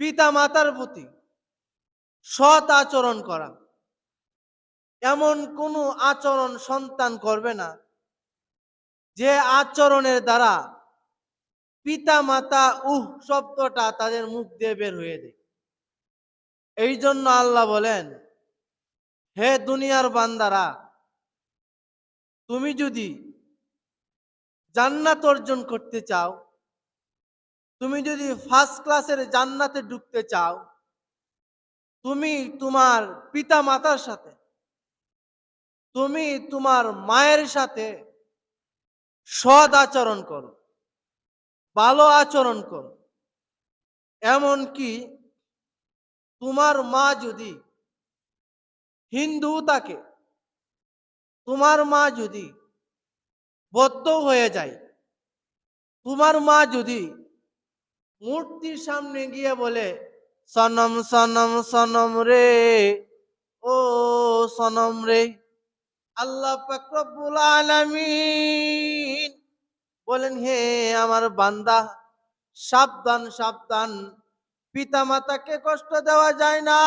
পিতা মাতার প্রতি সৎ আচরণ করা। এমন কোনো আচরণ সন্তান করবে না যে আচরণের দ্বারা পিতা মাতা উহ শব্দটা তাদের মুখ দিয়ে বের হয়ে যায়। এই জন্য আল্লাহ বলেন, হে দুনিয়ার বান্দারা, তুমি যদি জান্নাত অর্জন করতে চাও তুমি যদি ফার্স্ট ক্লাসের জান্নাতে ঢুকতে চাও, তুমি তোমার পিতা মাতার সাথে, তুমি তোমার মায়ের সাথে সৎ আচরণ করো, ভালো আচরণ করো। এমন কি তোমার মা যদি হিন্দু থাকে, তোমার মা যদি বদ্ধ হয়ে যায়, তোমার মা যদি মূর্তির সামনে গিয়ে বলে, সনম সনম সনম রে, ও সনম রে, আল্লাহ পাকরবুল আলামিন বলেন, হে আমার বান্দা, সাবধান সাবধান পিতা মাতাকে কষ্ট দেওয়া যায় না।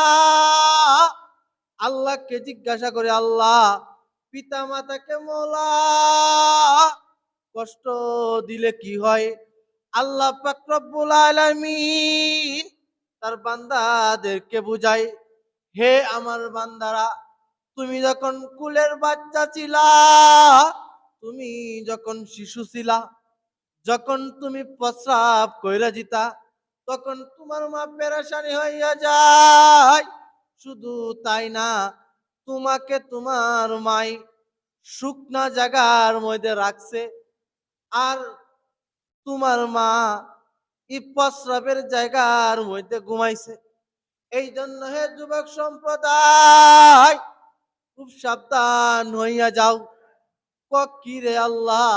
আল্লাহকে জিজ্ঞাসা করে, আল্লাহ পিতা মাতাকে মোলা, কষ্ট দিলে কি হয়? আল্লাহ পাকরবুল আলামিন তার বান্দাদেরকে বুঝায়, হে আমার বান্দারা, তুমি যখন কুলের বাচ্চা ছিলা, তুমি যখন শিশু ছিলা, যখন তুমি প্রস্রাব কইরা জিতা, তখন তোমার মা পেরেশানি হইয়া যায়। শুধু তাই না, তোমাকে তোমার মাই শুকনা জায়গার মধ্যে রাখছে। আর তোমার মা ই প্রস্রাবের জায়গার মধ্যে ঘুমাইছে। এই জন্য হে যুবক সম্প্রদায়, খুব সাবধান হইয়া যাও। কি রে আল্লাহ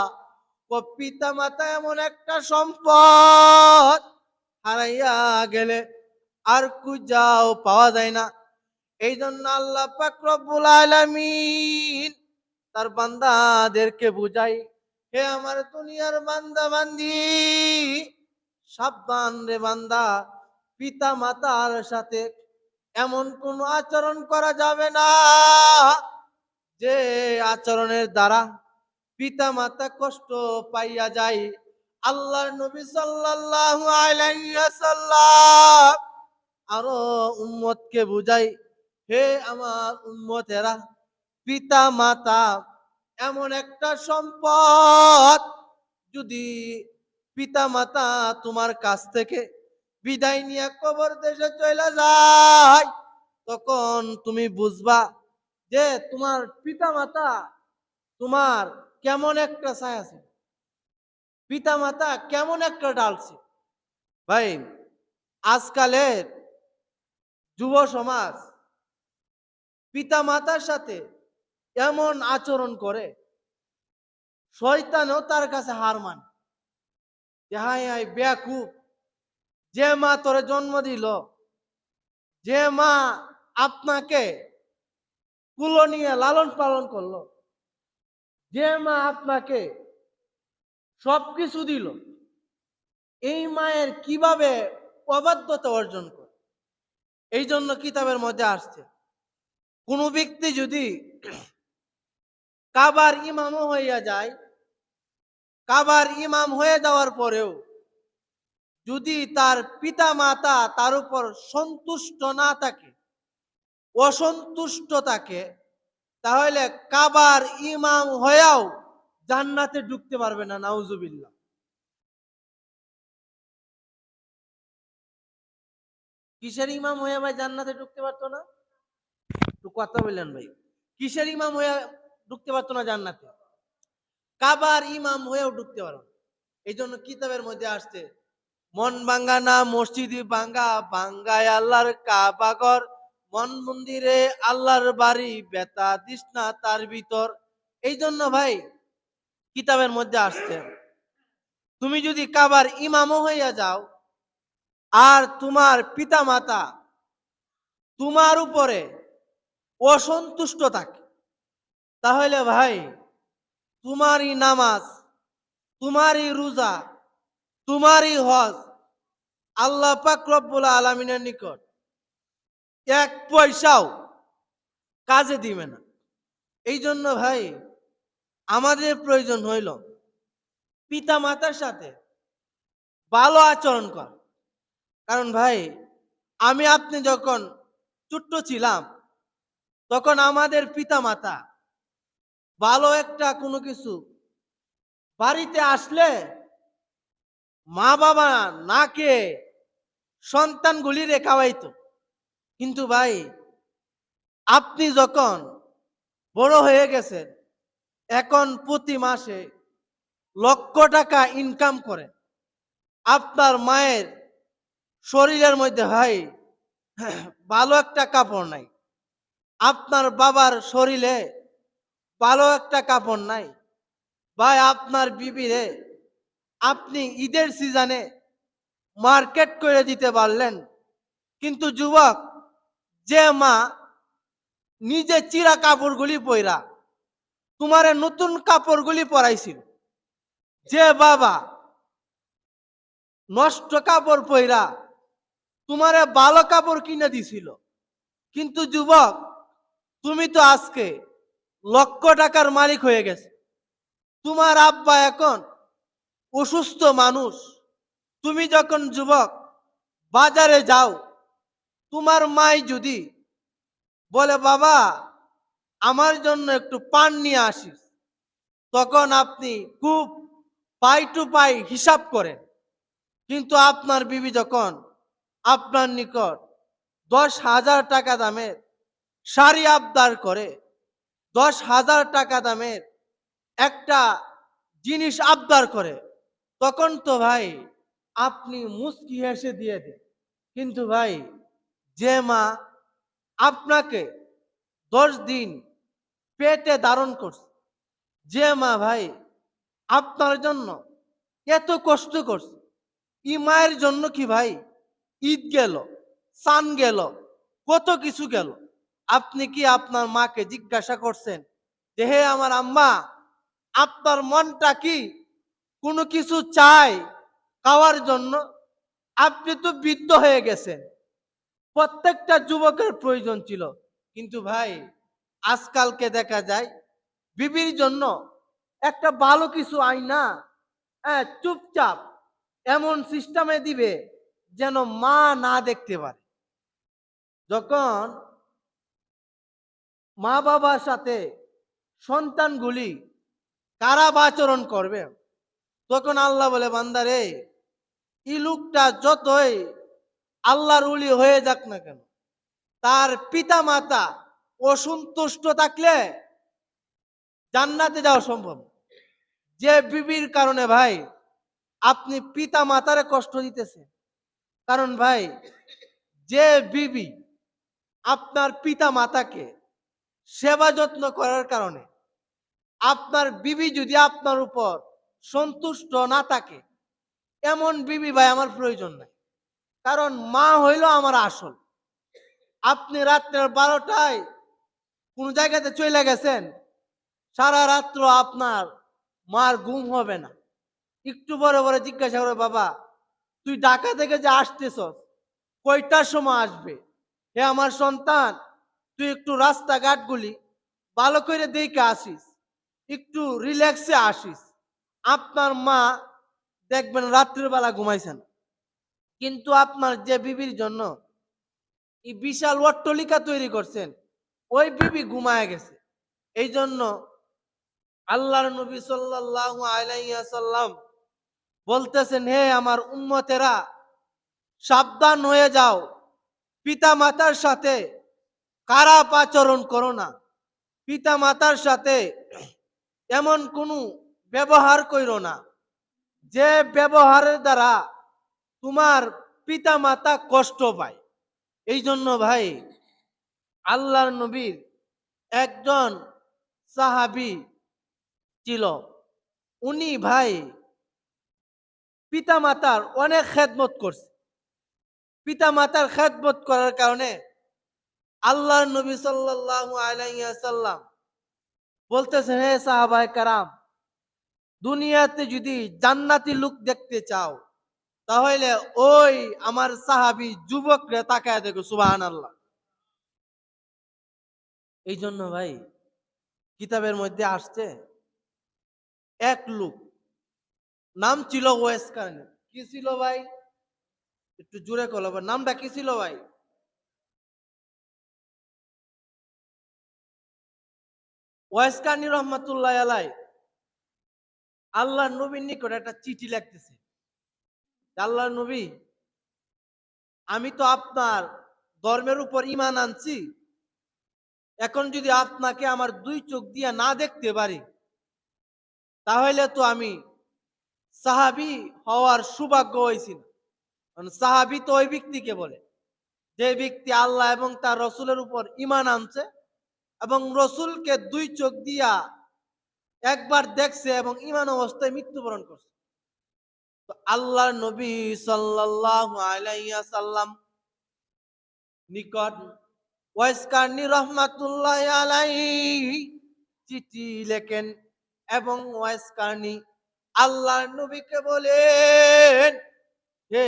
ক পিতা মাতা এমন একটা সম্পদ হারাইয়া গেলে আর কু যাও পাওয়া যায় না। এই জন্য আল্লাহ পাক রব্বুল আলামিন তার বান্দাদেরকে বুঝাই হে আমার দুনিয়ার বান্দা বান্দি, সাবধান রে বান্দা পিতা মাতার সাথে এমন কোন আচরণ করা যাবে না। যে আচরণের দ্বারা পিতা মাতা কষ্ট পাইয়া যায়, আল্লাহর নবী সাল্লাল্লাহু আলাইহি ওয়াসাল্লাম আরও উম্মতকে বুঝাই হে আমার উম্মতেরা পিতা মাতা এমন একটা সম্পদ যদি পিতা মাতা তোমার কাছ থেকে বিদায় নিয়ে কবর দেশে চলে যায়, তখন তুমি বুঝবা যে তোমার পিতা মাতা তোমার কেমন একটা ছায়া আছে। পিতা মাতা কেমন একটা ডালছে ভাই আজকালের যুব সমাজ পিতা মাতার সাথে এমন আচরণ করে, শয়তানও তার কাছে হার মানে। হাই হাই বেয়াকুব, যে মা তোরে জন্ম দিল, যে মা আপনাকে কুলো নিয়ে লালন পালন করল, যে মা আপনাকে সবকিছু দিল, এই মায়ের কীভাবে অবাধ্যতা অর্জন করে? এই জন্য কিতাবের মধ্যে আসছে, কোনো ব্যক্তি যদি কাবার ইমামও হইয়া যায়। কাবার ইমাম হয়ে যাওয়ার পরেও যদি তার পিতা মাতা তার উপর সন্তুষ্ট না থাকে, অসন্তুষ্ট থাকে, তাহলে কাবার ইমাম হয়েও জান্নাতে ঢুকতে পারবে না, নাউজুবিল্লাহ। কিসের ইমাম হয়ে ভাই জান্নাতে ঢুকতে পারতো না? কথা বললেন ভাই। কিসের ইমাম হয়ে ঢুকতে পারতো না জান্নাতে। কাবার ইমাম হয়েও ঢুকতে পারো এই জন্য কিতাবের মধ্যে আসছে, মন ভাঙ্গা না, মসজিদ ভাঙ্গা, ভাঙ্গায় আল্লাহর কাবাগর মন মন্দিরে আল্লাহর বাড়ি, বেতা দিস না তার ভিতর। এই জন্য ভাই, কিতাবের মধ্যে আসছে, তুমি যদি কাবার ইমামও হইয়া যাও, আর তোমার পিতা মাতা তোমার উপরে অসন্তুষ্ট থাকে। তাহলে ভাই, তোমারই নামাজ, তোমারই রোজা, তোমারই হজ আল্লাহ পাক আলমিনের নিকট। এক পয়সাও কাজে দিবে না। এই জন্য ভাই, আমাদের প্রয়োজন হইল পিতা মাতার সাথে ভালো আচরণ কর। কারণ ভাই, আমি আপনি যখন ছোট্ট ছিলাম, তখন আমাদের পিতা মাতা ভালো একটা কোনো কিছু। বাড়িতে আসলে মা বাবা না কে সন্তানগুলি রে খাওয়াইতো। কিন্তু ভাই, আপনি যখন বড় হয়ে গেছেন, এখন প্রতি মাসে লক্ষ টাকা ইনকাম করে আপনার মায়ের শরীরের মধ্যে ভাই, ভালো একটা কাপড় নাই। আপনার বাবার শরীরে ভালো একটা কাপড় নাই। ভাই, আপনার বিবিরে আপনি ঈদের সিজনে মার্কেট করে দিতে পারলেন। কিন্তু যুবক, যে মা নিজে চিরা কাপড়গুলি পয়রা তোমারে নতুন কাপড়গুলি পরাইছিল, যে বাবা নষ্ট কাপড় পয়রা তোমারে ভালো কাপড় কিনে দিছিল। কিন্তু যুবক, তুমি তো আজকে লক্ষ টাকার মালিক হয়ে গেছে। তোমার আব্বা এখন অসুস্থ মানুষ। তুমি যখন যুবক, বাজারে যাও, তোমার মাই যদি বলে, বাবা, আমার জন্য একটু পান নিয়ে আসিস। তখন আপনি খুব পাই টু পাই হিসাব করেন। কিন্তু আপনার বিবি যখন আপনার নিকট দশ হাজার টাকা দামের শাড়ি আবদার করে দশ হাজার টাকা দামের একটা জিনিস আবদার করে, তখন তো ভাই আপনি মুস্কি হেসে দিয়ে দেন। কিন্তু ভাই, যে মা আপনাকে দশ দিন পেটে ধারণ করছে, যে মা ভাই আপনার জন্য এত কষ্ট করছে ই মায়ের জন্য কি ভাই ঈদ গেল, সান গেল, কত কিছু গেল? আপনি কি আপনার মাকে জিজ্ঞাসা করছেন যে, হে আমার আম্মা, আপনার মনটা কি? কোনো কিছু চাই খাওয়ার জন্য? আপনি তো বৃদ্ধ হয়ে গেছেন। প্রত্যেকটা যুবকের প্রয়োজন ছিল। কিন্তু ভাই, আজকালকে দেখা যায় বিবির জন্য একটা ভালো কিছু আইনা হ্যাঁ চুপচাপ এমন সিস্টেমে দিবে যেন মা না দেখতে পারে। যখন মা বাবার সাথে সন্তানগুলি খারাপ আচরণ করবে? তখন আল্লাহ বলে বান্দারে এই লোকটা যতই আল্লাহর উলি হয়ে যাক না কেন, তার পিতা মাতা অসন্তুষ্ট থাকলে জান্নাতে যাওয়া সম্ভব যে বিবির কারণে ভাই, আপনি পিতা মাতারে কষ্ট দিতেছেন। কারণ ভাই, যে বিবি আপনার পিতা মাতাকে সেবা যত্ন করার কারণে। আপনার বিবি যদি আপনার উপর সন্তুষ্ট না থাকে, এমন বিবি ভাই আমার প্রয়োজন নাই। কারণ মা হইল আমার আসল। আপনি রাত্রের বারোটায় কোন জায়গাতে চলে গেছেন, সারা রাত্র আপনার মার ঘুম হবে না। একটু বড় বড় জিজ্ঞাসা করে বাবা, তুই ঢাকা থেকে যে আসতেছ কয়টার সময় আসবে? হে আমার সন্তান তুই একটু রাস্তাঘাটগুলি ভালো করে দেখে আসিস, একটু রিল্যাক্সে আসিস। আপনার মা দেখবেন রাত্রের বেলা ঘুমাইছেন। কিন্তু আপনার যে বিবির জন্য এই বিশাল অট্টলিকা তৈরি করছেন, ওই বিবি ঘুমায় গেছে। এই জন্য আল্লাহর নবী সাল্লাল্লাহু আলাইহি সাল্লাম বলতেছেন, হে আমার উম্মতেরা, সাবধান হয়ে যাও। পিতা মাতার সাথে খারাপ আচরণ করো না? পিতা মাতার সাথে এমন কোনো ব্যবহার করো না। যে ব্যবহারের দ্বারা তোমার পিতা মাতা কষ্ট পায়। এই জন্য ভাই, আল্লাহর নবীর একজন সাহাবি ছিল। উনি ভাই পিতা মাতার অনেক খেদমত করছে। পিতা মাতার খেদমত করার কারণে আল্লাহর নবী সাল্লাল্লাহু আলাইহি সাল্লাম বলতেছে, হে সাহাবায়ে কারাম, দুনিয়াতে যদি জান্নাতি লোক দেখতে চাও, তাহলে ওই আমার সাহাবি যুবকরে তাকায় দেখো সুবাহান আল্লাহ এই জন্য ভাই, কিতাবের মধ্যে আসছে, এক লোক, নাম ছিল ওয়েস কি ছিল ভাই? একটু জোরে কল নামটা কি ছিল ভাই? ওয়েস কার্নি রহমাতুল্লাহ আলাই আল্লাহ নবীর নিকট একটা চিঠি লিখতেছে। আল্লাহ নবী, আমি তো আপনার ধর্মের উপর ইমান আনছি। এখন যদি আপনাকে আমার দুই চোখ দিয়ে না দেখতে পারি, তাহলে তো আমি সাহাবি হওয়ার সৌভাগ্য হয়েছি না। কারণ সাহাবি তো ওই ব্যক্তিকে বলে, যে ব্যক্তি আল্লাহ এবং তার রসুলের উপর ইমান আনছে এবং রসুলকে দুই চোখ দিয়া একবার দেখছে এবং ইমান অবস্থায় মৃত্যুবরণ করছে। তো আল্লাহ নবী সাল্লাল্লাহু সাল্লাম নিকট ওয়াইসকারনি রহমাতুল্লাহ আলাইহি চিঠি লেখেন এবং ওয়াইসকারনি আল্লাহর নবীকে বলেন, হে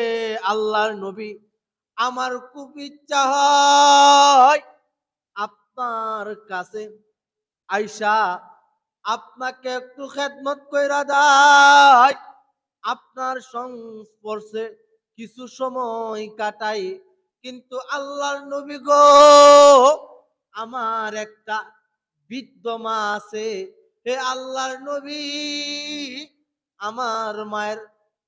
আল্লাহর নবী, আমার খুব ইচ্ছা হয় আপনার কাছে আইসা আপনাকে একটু খেদমত কইরা দেয়। আপনার সংস্পর্শে কিছু সময় কাটাই, কিন্তু আল্লাহর নবী গো, আমার একটা বৃদ্ধ মা আছে। হে আল্লাহর নবী, আমার মায়ের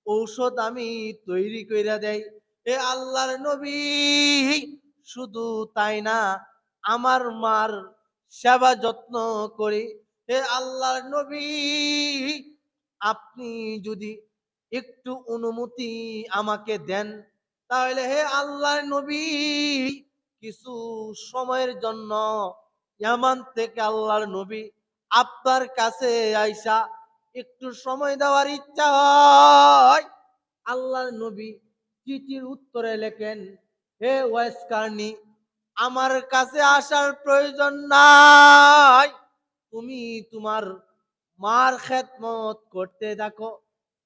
ঔষধ আমি তৈরি কইরা দেই। হে আল্লাহর নবী, শুধু তাই না আমার মার সেবা যত্ন করি। হে আল্লাহর নবী, আপনি যদি একটু অনুমতি আমাকে দেন, তাহলে হে আল্লাহর নবী, কিছু সময়ের জন্য ইয়ামান থেকে আল্লাহর নবী আপনার কাছে আইসা একটু সময় দেওয়ার ইচ্ছা হয়। আল্লাহর নবী চিঠির উত্তরে লেখেন, হে ওয়েস কার্নি আমার কাছে আসার প্রয়োজন নাই। তুমি তোমার মার খেদমত করতে দেখো।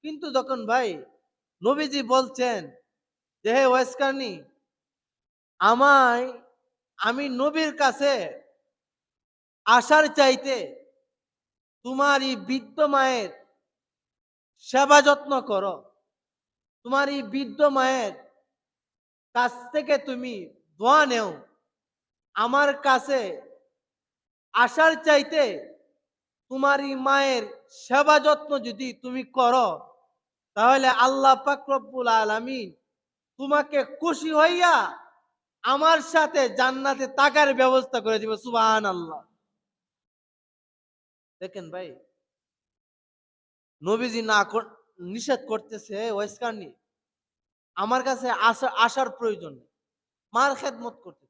কিন্তু যখন ভাই নবীজি বলছেন যে, হে ওয়েসকার্নি আমায়, আমি নবীর কাছে আসার চাইতে তোমার এই বৃদ্ধ মায়ের সেবা যত্ন করো। তোমার এই বৃদ্ধ মায়ের কাছ থেকে তুমি দোয়া নেও। আমার কাছে আসার চাইতে তোমার এই মায়ের সেবা যত্ন যদি তুমি করো, তাহলে আল্লাহ পাকরব্বুল আলমিন তোমাকে খুশি হইয়া আমার সাথে জান্নাতে টাকার ব্যবস্থা করে দিব সুবাহান আল্লাহ দেখেন ভাই, নবীজি না নিষেধ করতেছে ওয়েসকারনি আমার কাছে আসা আসার প্রয়োজন মার খেদমত করতে।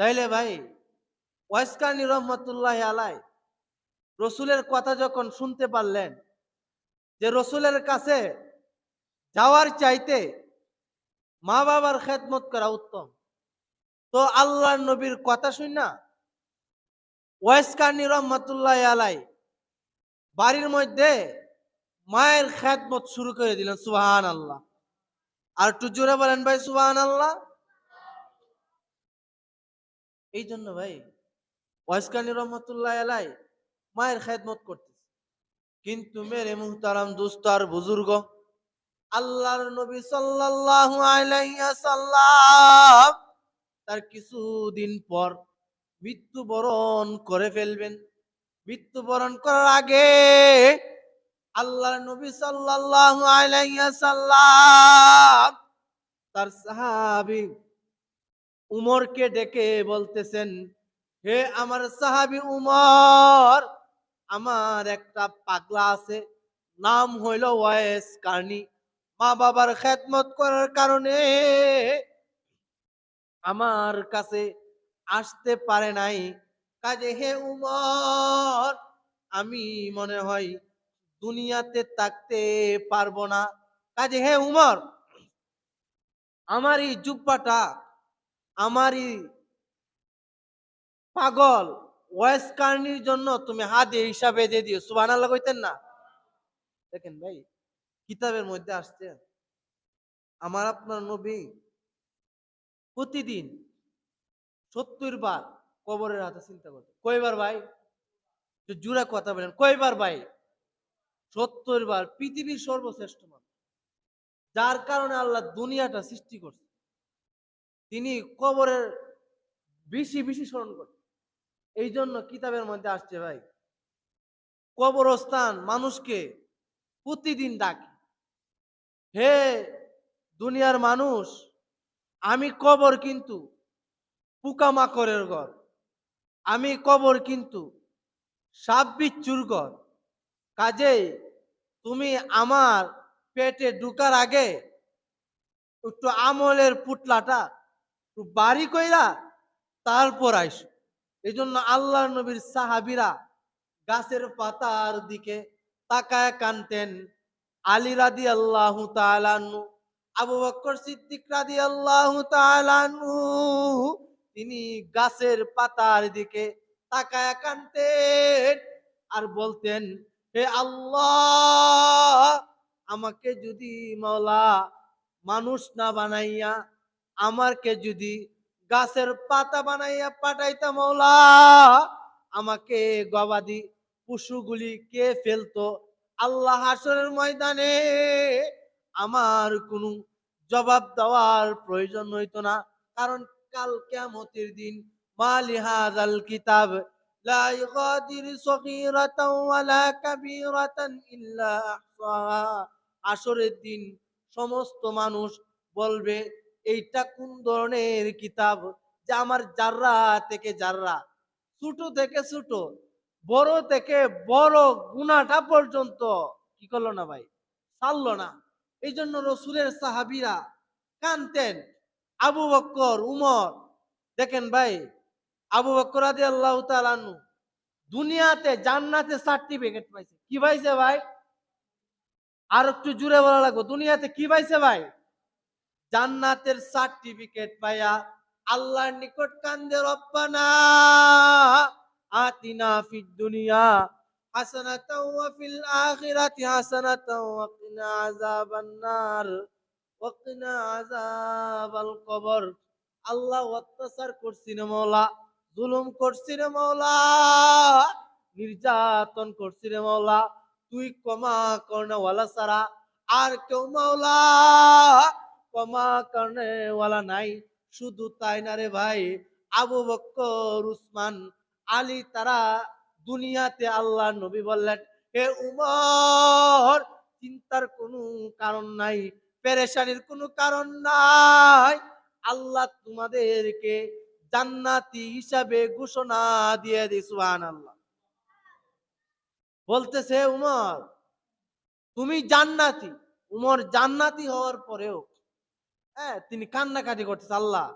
তাইলে ভাই ওয়েসকারনি রহমতুল্লাহ আলাই রসুলের কথা যখন শুনতে পারলেন যে রসুলের কাছে যাওয়ার চাইতে মা বাবার খেদমত করা উত্তম। তো আল্লাহ নবীর কথা শুন না? ওয়েসকারনি রহমতুল্লাহ আলাই বাড়ির মধ্যে মায়ের খেদমত শুরু করে দিলেন সুবাহান আল্লাহ আর একটু জোরে বলেন ভাই সুবাহান আল্লাহ এই জন্য ভাই ওয়েসকারনি রহমতুল্লাহ আলাই মায়ের খেদমত করতেছে। কিন্তু মেরে মুহতারাম দুস্ত আর বুজুর্গ, আল্লাহর নবী সাল্লাল্লাহু আলাইহি সাল্লাম তার কিছুদিন পর মৃত্যুবরণ করে ফেলবেন। মৃত্যুবরণ করার আগে আল্লাহর নবী সাল্লাল্লাহু আলাইহি সাল্লাম তার সাহাবী উমরকে ডেকে বলতেছেন, হে আমার সাহাবি উমর, আমার একটা পাগলা আছে, নাম হইল ওয়েস কার্নি মা বাবার খেদমত করার কারণে আমার কাছে আসতে পারে নাই। কাজে হে উমর, আমি মনে হয় দুনিয়াতে থাকতে পারব না। কাজে হে উমর, আমার এই জুব্বাটা আমার এই পাগল ওয়েস কার্নির জন্য তুমি হাতে হিসাবে দিয়ে দিও। সুবাহ আল্লাহ কইতেন না। দেখেন ভাই, কিতাবের মধ্যে আসছে, আমার আপনার নবী প্রতিদিন সত্তর বার কবরের হাতে চিন্তা করতেন। কয়বার ভাই? জুড়ে কথা বলেন। কয়বার ভাই? সত্তর বার, পৃথিবীর সর্বশ্রেষ্ঠ মানুষ। যার কারণে আল্লাহ দুনিয়াটা সৃষ্টি করছে। তিনি কবরের বেশি বেশি স্মরণ করতেন এই জন্য কিতাবের মধ্যে আসছে ভাই, কবরস্থান মানুষকে প্রতিদিন ডাকে। হে দুনিয়ার মানুষ, আমি কবর কিন্তু পোকামাকড়ের ঘর, আমি কবর কিন্তু সাপ বিচ্ছুর ঘর। কাজেই তুমি আমার পেটে ঢুকার আগে একটু আমলের পুটলাটা বাড়ি কইরা তারপর আইস। এই জন্য আল্লাহ নবীর সাহাবিরা গাছের পাতার দিকে তাকায় কানতেন। আলী রাদি আল্লাহ আবু বকর সিদ্দিক রাদি আল্লাহ তিনি গাছের পাতার দিকে তাকায় কানতেন আর বলতেন, হে আল্লাহ, আমাকে যদি মাওলা মানুষ না বানাইয়া আমারকে যদি গাছের পাতা বানাইয়া পাঠাইতা মাওলা আমাকে গবাদি পশুগুলি কে ফেলতো? আল্লাহ হাসরের ময়দানে আমার কোনো জবাব দেওয়ার প্রয়োজন হইতো না, কারণ কাল কিয়ামতের দিন মালি হাযাল কিতাব আসরের দিন সমস্ত মানুষ বলবে এইটা কোন ধরনের কিতাব? যে আমার জাররা থেকে জাররা ছোট থেকে ছোট, বড় থেকে বড় গুণাটা পর্যন্ত। কি করল না ভাই? ছাড়লো না। এই জন্য রসুলের সাহাবিরা কানতেন আবু বক্কর, উমর, দেখেন ভাই, আবু বক্কর আদি আল্লাহ তালানু দুনিয়াতে জান্নাতে সার্টিফিকেট পাইছে। কি পাইছে ভাই? আর একটু জুড়ে বলা লাগবে, দুনিয়াতে কি পাইছে ভাই? জান্নাতের সার্টিফিকেট পাইয়া আল্লাহর নিকট কান্দে, রব্বানা আতিনা ফিদ দুনিয়া হাসানাতাও ওয়া ফিল আখিরাতি হাসানাতাও ওয়া কিনা আযাবান নার। ওয়া কিনা আযাবাল কবর। আল্লাহ অত্যাচার করছি রে মাওলা, জুলুম করছি রে মাওলা, নির্যাতন করছি রে মাওলা, তুই ক্ষমা করনে ওয়ালা সারা আর কেউ মাওলা ক্ষমা করনে ওয়ালা নাই। শুধু তাই না রে ভাই, আবু বক্কর, উসমান, আলী তারা দুনিয়াতে আল্লাহ নবী বললেন, হে উমর, চিন্তার কোনো কারণ নাই, পেরেশানির কোনো কারণ নাই। আল্লাহ তোমাদেরকে জান্নাতি হিসাবে ঘোষণা দিয়ে দি সুবহানাল্লাহ। বলতেছে, উমর, তুমি জান্নাতি। উমর জান্নাতি হওয়ার পরেও হ্যাঁ তিনি কান্নাকাটি করতেছে, আল্লাহ,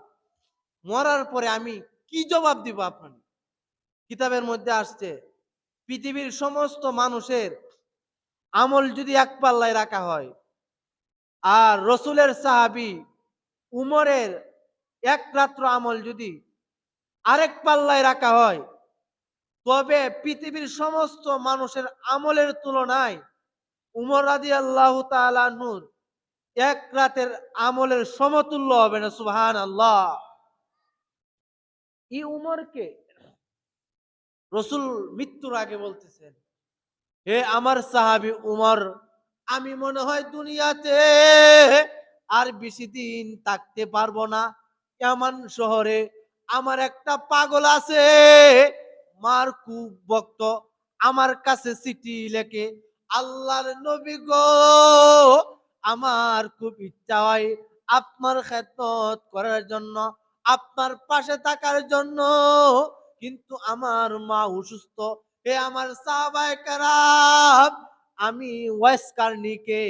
মরার পরে আমি কি জবাব দিব আপনার কিতাবের মধ্যে আসছে, পৃথিবীর সমস্ত মানুষের আমল যদি এক পাল্লায় রাখা হয়, আর রসুলের সাহাবি উমরের এক রাত্র আমল যদি আরেক পাল্লায় রাখা হয়, তবে পৃথিবীর সমস্ত মানুষের আমলের তুলনায় উমর রাদি আল্লাহ নূর এক রাতের আমলের সমতুল্য হবে না সুহান আল্লাহ এই উমরকে রসুল মৃত্যুর আগে বলতেছেন, হে আমার সাহাবি উমর, আমি মনে হয় দুনিয়াতে আর বেশি দিন থাকতে পারব না। এমন শহরে আমার একটা পাগল আছে, মার খুব ভক্ত, আমার কাছে চিঠি লেখে, আল্লাহর নবী গো আমার খুব ইচ্ছা হয় আপনার খেদমত করার জন্য, আপনার পাশে থাকার জন্য। কিন্তু আমার মা অসুস্থ। হে আমার সাহাবায়ে কেরাম, আমি ওয়েস কার্নিকে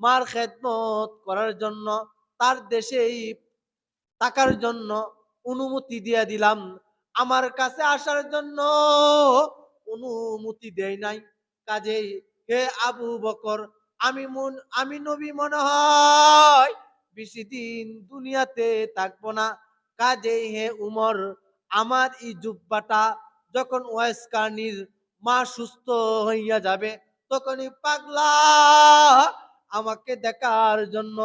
মার খেদমত করার জন্য, তার দেশেই থাকার জন্য অনুমতি দিয়ে দিলাম। আমার কাছে আসার জন্য অনুমতি দেয় নাই। কাজেই হে আবু বকর আমি মন আমি নবী মনে হয়, বেশি দিন দুনিয়াতে থাকব না। কাজেই হে উমর, আমার এই জুব্বাটা যখন ওয়েস কার্নির মা সুস্থ হইয়া যাবে, তখনই পাগলা আমাকে দেখার জন্য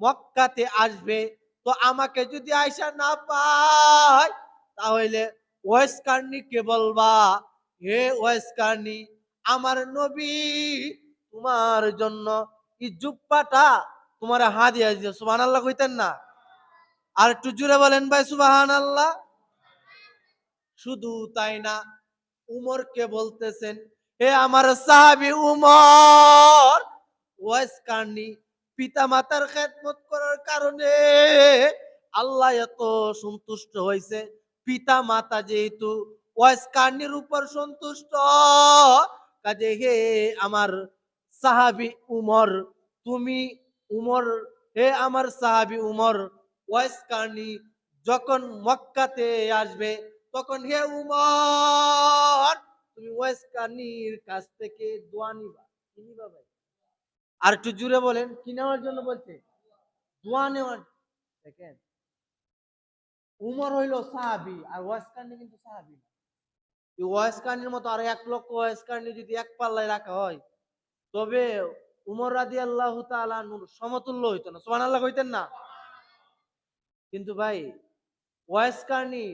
মক্কাতে আসবে। তো আমাকে যদি আয়সা না পায়, তাহলে ওয়েস কার্নিকে বলবা, হে ওয়েস কার্নি আমার নবী তোমার জন্য এই জুব্বাটা তোমার হাদিয়া দিয়েছে সুবহান আল্লাহ কইতেন না। আর একটু জুড়ে বলেন ভাই সুবাহান আল্লাহ শুধু তাই না, উমরকে বলতেছেন, হে আমার সাহাবি উমর, ওয়াইস কার্নি পিতা মাতার খেদমত করার কারণে আল্লাহ এত সন্তুষ্ট হয়েছে পিতা মাতা যেহেতু ওয়াইস কার্নির উপর সন্তুষ্ট, কাজে হে আমার সাহাবি উমর, তুমি উমর, হে আমার সাহাবি উমর ওয়াইস কার্নি যখন মক্কাতে আসবে, তখন হে উমর, তুমি ওয়াইস কার্নির কাছ থেকে দোয়া নিবা। কি নিবা ভাই? আর একটু জুড়ে বলেন, কি নেওয়ার জন্য বলছে? দোয়া নেওয়ার দেখেন, উমর হইল সাহাবি, আর ওয়াইস কার্নি কিন্তু সাহাবি এই কার্নির মতো আর এক লক্ষ ওয়াইস কার্নি যদি এক পাল্লায় রাখা হয় তবে উমর রাদি আল্লাহ তালুর সমতুল্য হইতো না। সোমান আল্লাহ হইতেন না। কিন্তু ভাই, ওয়াইস কার্নি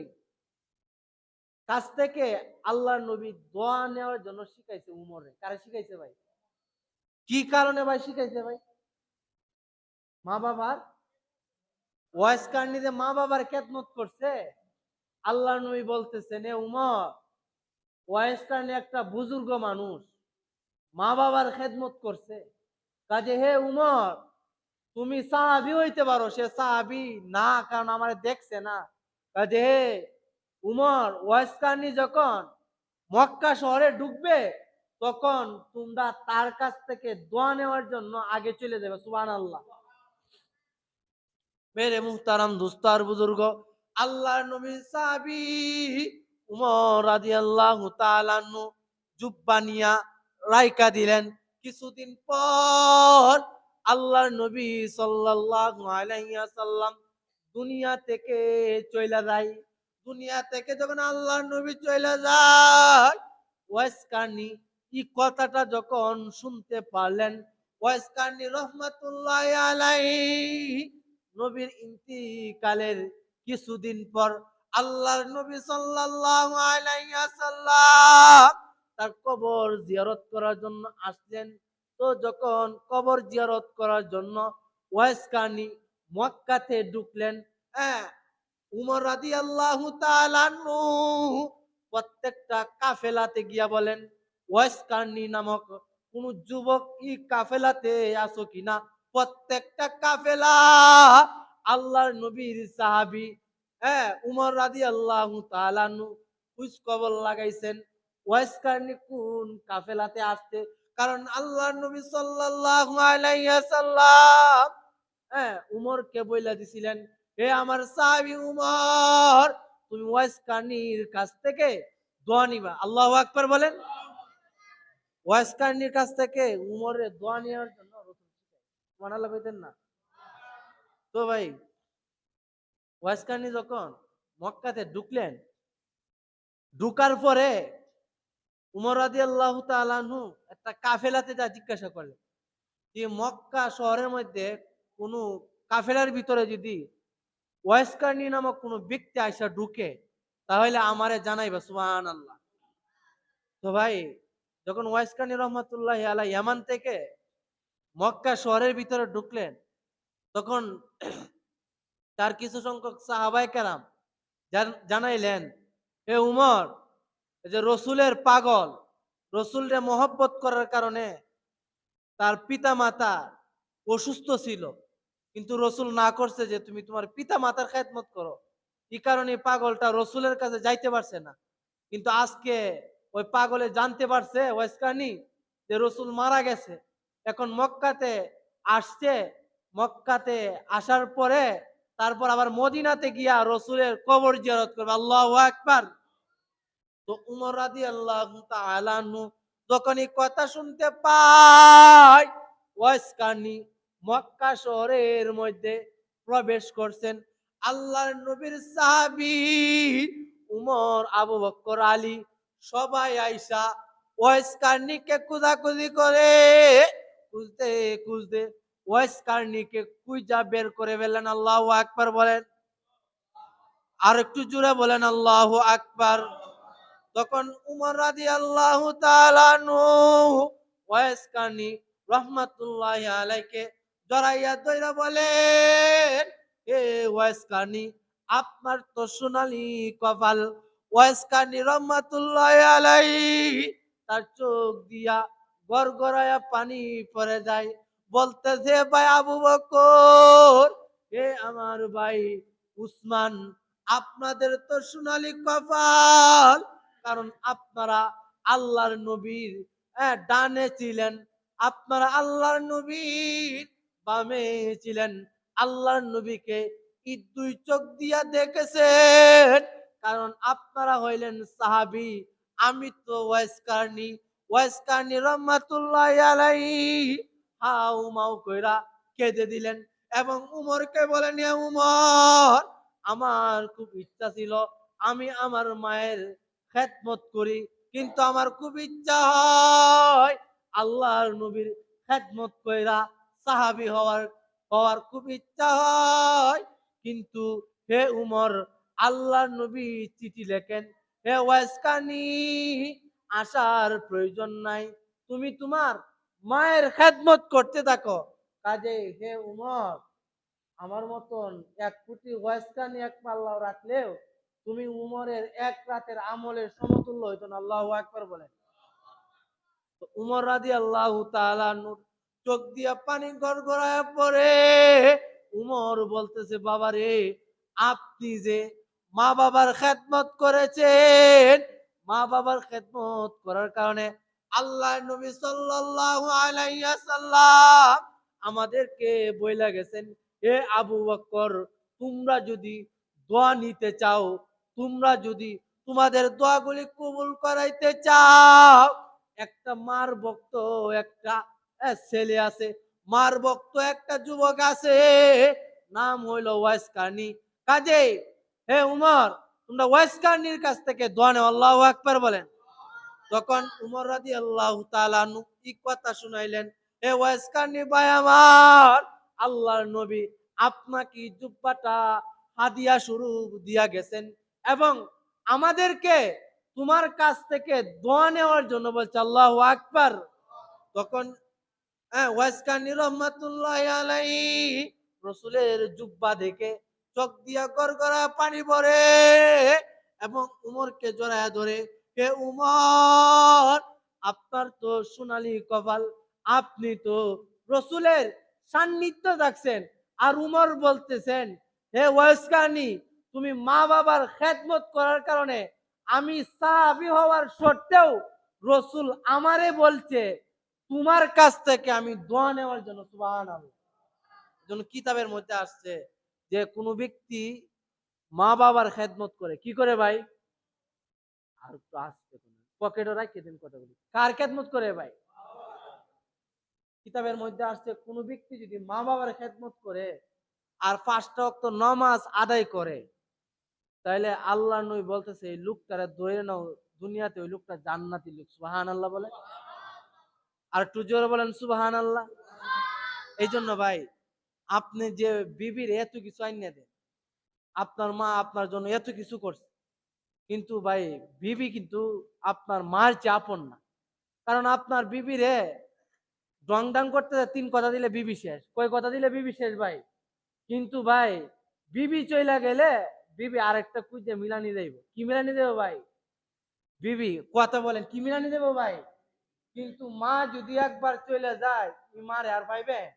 কাছ থেকে আল্লাহ নবী দোয়া নেওয়ার জন্য শিখাইছে উমরে। কারে শিখাইছে ভাই? কি কারণে ভাই শিখাইছে ভাই? মা বাবার? ওয়াইস কার্নিতে মা বাবার খেদমত করছে আল্লাহ নবী বলতেছেন, এ উমর, ওয়াইস কার্নি একটা বুজুর্গ মানুষ। মা বাবার খেদমত করছে। কাজে হে উমর, তুমি সাহাবি হইতে পারো, সে সাহাবি না, কারণ আমার দেখছে না। কাজে হে উমর ওয়াইসকানি যখন মক্কা শহরে ঢুকবে, তখন তোমরা তার কাছ থেকে দোয়া নেওয়ার জন্য আগে চলে যাবে সুবান আল্লাহ মেরে মুহতারাম দুস্তার বুজুর্গ আল্লাহ নবী সাহাবি উমর রাদি আল্লাহ জুব্বানিয়া রাইকা দিলেন। কিছুদিন পর আল্লাহর নবী সাল্লাম দুনিয়া থেকে চলে যায়। দুনিয়া থেকে যখন আল্লাহর নবী চলে যায়, ওয়াইস কানি এই কথাটা যখন শুনতে পারলেন, ওয়াইস কানি রহমাতুল্লাহ আলাইহি নবীর ইন্তিকালের কিছুদিন পর আল্লাহর নবী সাল্লাল্লাহু আলাইহি সাল্লাম তার কবর জিয়ারত করার জন্য আসলেন। তো যখন কবর জিয়ারত করার জন্য ওয়াইস কানি মক্কাতে ঢুকলেন হ্যাঁ উমর রাদি আল্লাহ প্রত্যেকটা কাফেলাতে গিয়া বলেন ওয়াইস কার্নি নামক কোন যুবক ই কাফেলাতে আসো কিনা? প্রত্যেকটা কাফেলা আল্লাহর নবীর সাহাবি হ্যাঁ উমর রাদি আল্লাহ তালানু খুশ কবর লাগাইছেন। ওয়াইস কার্নি কোন কাফেলাতে আসছে কারণ আল্লাহর নবী সাল্লাল্লাহু আলাইহি সাল্লাম হ্যাঁ উমরকে বইলা দিছিলেন, হে আমার সাহাবি উমর, তুমি ওয়াইস কার্নির কাছ থেকে দোয়া নিবা। আল্লাহু আকবার বলেন। ওয়াইস কার্নির কাছ থেকে উমরের দোয়া নেওয়ার জন্য রসুল মানাল্লাহ কইতেন না? তো ভাই ওয়াইস কার্নি যখন মক্কাতে ঢুকলেন, ঢুকার পরে উমর রাদি আল্লাহ তালানহু একটা কাফেলাতে যা জিজ্ঞাসা করলেন যে মক্কা শহরের মধ্যে কোনো কাফেলার ভিতরে যদি ওয়াইসকার্নি নামক কোনো ব্যক্তি আইসা ঢুকে, তাহলে আমারে জানাইবা সুবাহান আল্লাহ তো ভাই, যখন ওয়াইসকার্নি রহমতুল্লাহ আলাই ইয়ামান থেকে মক্কা শহরের ভিতরে ঢুকলেন, তখন তার কিছু সংখ্যক সাহাবাই কারাম জানাইলেন, এ উমর যে রসুলের পাগল, রসুলরে মহব্বত করার কারণে তার পিতা মাতা অসুস্থ ছিল। কিন্তু রসুল না করছে যে তুমি তোমার পিতা মাতার খেদমত করো। এই কারণে পাগলটা রসুলের কাছে যাইতে পারছে না। কিন্তু আজকে ওই পাগলে জানতে পারছে ওয়েসকানি যে রসুল মারা গেছে। এখন মক্কাতে আসছে। মক্কাতে আসার পরে তারপর আবার মদিনাতে গিয়া রসুলের কবর জিয়ারত করবে। আল্লাহ একবার তো উমর রাদি আল্লাহ তালানু যখন এই কথা শুনতে পায় ওয়াইসকানি মক্কা শহরের মধ্যে প্রবেশ করছেন। আল্লাহর নবীর সাহাবি উমর, আবু বক্কর আলী সবাই আইসা কার্নিকে কুজাকুজি করে। খুঁজতে খুঁজতে কার্নিকে কুইজা বের করে ফেললেন। আল্লাহ আকবার বলেন। আর একটু জোরে বলেন, আল্লাহ আকবার। তখন উমর রাদি আল্লাহ তালানু ওয়েস কার্নি রহমাতুল্লাহ আলাইকে জড়াইয়া দইরা বলেন, এ ওয়েস কার্নি আপনার তো সোনালি কপাল। ওয়েস কার্নি রহমাতুল্লাহ আলাই তার চোখ দিয়া গড়গড়ায়া পানি পড়ে যায়। বলতেছে, ভাই আবু বকর, হে আমার ভাই উসমান, আপনাদের তো সোনালি কপাল। কারণ আপনারা আল্লাহর নবীর আহ, ডানে ছিলেন। আপনারা আল্লাহর নবীর বামে ছিলেন। আল্লাহর নবীকে ঈদ দুই চোখ দিয়া দেখেছেন। কারণ আপনারা হইলেন সাহাবি। আমি তো ওয়াইস কার্নি ওয়াইস কার্নি রহমাতুল্লাহ আলাই হাউ মাউ কইরা কেঁদে দিলেন। এবং উমরকে বলেন "এ উমর আমার খুব ইচ্ছা ছিল। আমি আমার মায়ের খেদমত করি। কিন্তু আমার খুব ইচ্ছা হয় আল্লাহর নবীর খেদমত কইরা সাহাবি হওয়ার হওয়ার খুব ইচ্ছা হয়। কিন্তু হে উমর, আল্লাহর নবী চিঠি লেখেন, হে ওয়াইসকানি, আসার প্রয়োজন নাই। তুমি তোমার মায়ের খেদমত করতে থাকো। কাজে হে উমর, আমার মতন এক কোটি ওয়াইসকানি এক পাল্লাও রাখলেও তুমি উমরের এক রাতের আমলের সমতুল্য হইতো না, আল্লাহ একবার বলেন। উমর রাদি আল্লাহ চোখ দিয়া পানি গড়গড়ায় পড়ে। উমর বলতেছে বাবা রে আপনি যে মা বাবার খেদমত করেছেন মা বাবার খেদমত করার কারণে আল্লাহ নবী সাল্লাম আমাদেরকে বইলা গেছেন, হে আবু বকর, তোমরা যদি দোয়া নিতে চাও তোমরা যদি তোমাদের দোয়াগুলি কবুল করাইতে চাও, একটা মার ভক্ত, একটা ছেলে আছে, মার ভক্ত, একটা যুবক আছে, নাম হইল ওয়াইস কার্নি কাজে হে উমর, তোমরা ওয়াইস কার্নির কাছ থেকে দোয়া নেও, আল্লাহ আকবার বলেন। তখন উমর রাদি আল্লাহ তালানু ই কথা শুনাইলেন, হে ওয়াইস কার্নি ভাই আমার, আল্লাহর নবী আপনাকে জুব্বাটা হাদিয়া শুরু দিয়া গেছেন। এবং আমাদেরকে তোমার কাছ থেকে দোয়া নেওয়ার জন্য বলছে, আল্লাহ আকবার। তখন হ্যাঁ ওয়াসকানি রহমাতুল্লাহ আলাই রসুলের জুব্বা দেখে চোখ দিয়া গড়গড়া পানি পড়ে এবং উমরকে জড়ায় ধরে, হে উমর, আপনার তো সোনালি কপাল, আপনি তো রসুলের সান্নিধ্য থাকছেন আর উমর বলতেছেন, হে ওয়াসকানি তুমি মা বাবার খেদমত করার কারণে আমি সাহাবি হওয়ার সত্ত্বেও রসুল আমারে বলছে, তোমার কাছ থেকে আমি দোয়া নেওয়ার জন্য সুবাহান জন্য কিতাবের মধ্যে আসছে যে কোনো ব্যক্তি মা বাবার খেদমত করে, কি করে ভাই? আর একটু আসছে পকেটও রাখিয়ে দিন কথাগুলি। কার খেদমত করে ভাই? কিতাবের মধ্যে আসছে, কোনো ব্যক্তি যদি মা বাবার খেদমত করে আর পাঁচটা অক্ত নমাজ আদায় করে তাইলে আল্লাহ নই বলতেছে, এই লোকটারে ধরে নাও, দুনিয়াতে ওই লোকটা জান্নাতি লোক। সুবাহান আল্লাহ বলে আর একটু জোরে বলেন সুবাহান আল্লাহ এই জন্য ভাই, আপনি যে বিবির এত কিছু আইনে দেন, আপনার মা আপনার জন্য এত কিছু করছে, কিন্তু ভাই, বিবি কিন্তু আপনার মার চেয়ে আপন না। কারণ আপনার বিবিরে ডং ডাং করতে তিন কথা দিলে বিবি শেষ, কয় কথা দিলে বিবি শেষ ভাই? কিন্তু ভাই, বিবি চইলা গেলে বিবি আরেকটা খুঁজে মিলানি দেব। কি মিলানি দেবো ভাই? বিবি, কথা বলেন, কি মিলানি দেবো ভাই? কিন্তু মা যদি একবার চলে যায়, ই মারে আর পাইবে?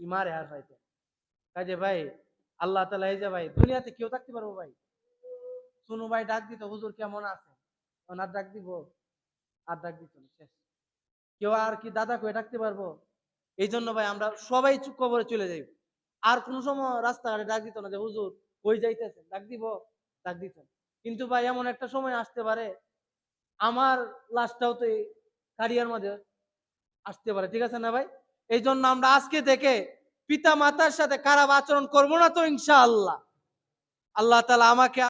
ই মারে আর পাইবে। কাজে ভাই, আল্লাহ তালা এই যে ভাই, দুনিয়াতে কেউ থাকতে পারব ভাই? শুনু ভাই, ডাক দিত, হুজুর কেমন আছে? ওনার ডাক দিব? আর ডাক দিত শেষ। কেউ আর কি দাদা কয়ে ডাকতে পারব? এই জন্য ভাই, আমরা সবাই চুপ কবরে চলে যাই। আর কোন সময় রাস্তাঘাটে ডাক দিত না যে, হুজুর কই যাইতেছে ডাক দিব, ডাক দিতেন কিন্তু ভাই, এমন একটা সময় আসতে পারে, আমার লাশটাও তো এই কারিয়ার মধ্যে আসতে পারে, ঠিক আছে না ভাই? এই জন্য আমরা আজকে থেকে পিতা মাতার সাথে খারাপ আচরণ করব না তো ইনশাআল্লাহ। আল্লাহ তালা আমাকে